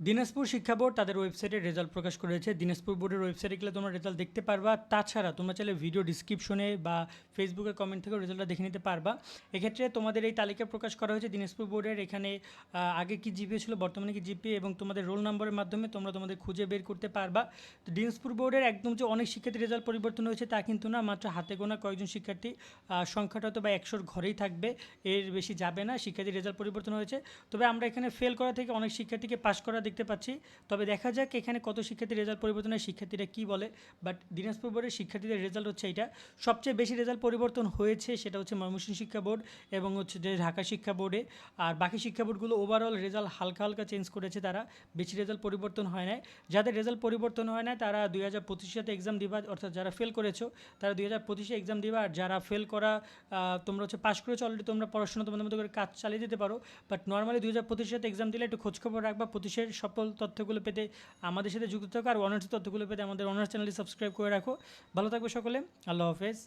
দিনাজপুর শিক্ষা বোর্ড তাদের ওয়েবসাইটে রেজাল্ট প্রকাশ করেছে। দিনাজপুর বোর্ডের ওয়েবসাইটে গেলে তোমরা রেজাল্ট দেখতে পারবা। তাছাড়া তোমরা চাইলে ভিডিও ডিসক্রিপশনে বা ফেসবুকে কমেন্ট থেকেও রেজাল্টটা দেখে নিতে পারবা। এক্ষেত্রে তোমাদের এই তালিকা প্রকাশ করা হয়েছে দিনাজপুর বোর্ডের। এখানে আগে কি জিপিএ ছিল, বর্তমানে কি জিপিএ এবং তোমাদের রোল নম্বরের মাধ্যমে তোমরা তোমাদের খুঁজে বের করতে পারবা। তো দিনাজপুর বোর্ডের একদম যে অনেক শিক্ষার্থী রেজাল্ট পরিবর্তন হয়েছে তা কিন্তু না। মাত্র হাতে গোনা কয়েকজন শিক্ষার্থী সংখ্যাটা হয়তো বা একশোর ঘরেই থাকবে। এর বেশি যাবে না। শিক্ষার্থীর রেজাল্ট পরিবর্তন হয়েছে। তবে আমরা এখানে ফেল করা থেকে অনেক শিক্ষার্থীকে পাশ করা দেখতে পাচ্ছি। তবে দেখা যাক এখানে কত শিক্ষার্থীর রেজাল্ট পরিবর্তন হয়, শিক্ষার্থীরা কী বলে। বাট দিনাজপুর বোর্ডের শিক্ষার্থীদের রেজাল্ট হচ্ছে এটা সবচেয়ে বেশি রেজাল্ট পরিবর্তন হয়েছে সেটা হচ্ছে ময়মনসিংহ শিক্ষা বোর্ড এবং হচ্ছে যে ঢাকা শিক্ষা বোর্ডে আর বাকি শিক্ষা বোর্ডগুলো ওভারঅল রেজাল্ট হালকা হালকা চেঞ্জ করেছে তারা। বেশি রেজাল্ট পরিবর্তন হয় না যাদের রেজাল্ট পরিবর্তন হয় না তারা দুই হাজার পঁচিশ এক্সাম দিবা, অর্থাৎ যারা ফেল করেছ, তারা দুই হাজার পঁচিশে এক্সাম দিবা। আর যারা ফেল করা তোমরা হচ্ছে পাশ করেছ অলরেডি তোমরা পড়াশোনা তোমাদের মতো করে কাজ চালিয়ে দিতে পারো। বাট নর্মালি দুই হাজার পঁচিশ এক্সাম দিলে একটু খোঁজখবর রাখবা, পঁচিশের সকল তথ্যগুলো পেতে আমাদের সাথে যুক্ত থাকো আর অনার্স তথ্যগুলো পেতে আমাদের অনার্স চ্যানেলটি সাবস্ক্রাইব করে রাখো। ভালো থাকবে সকলে। আল্লাহ হাফেজ।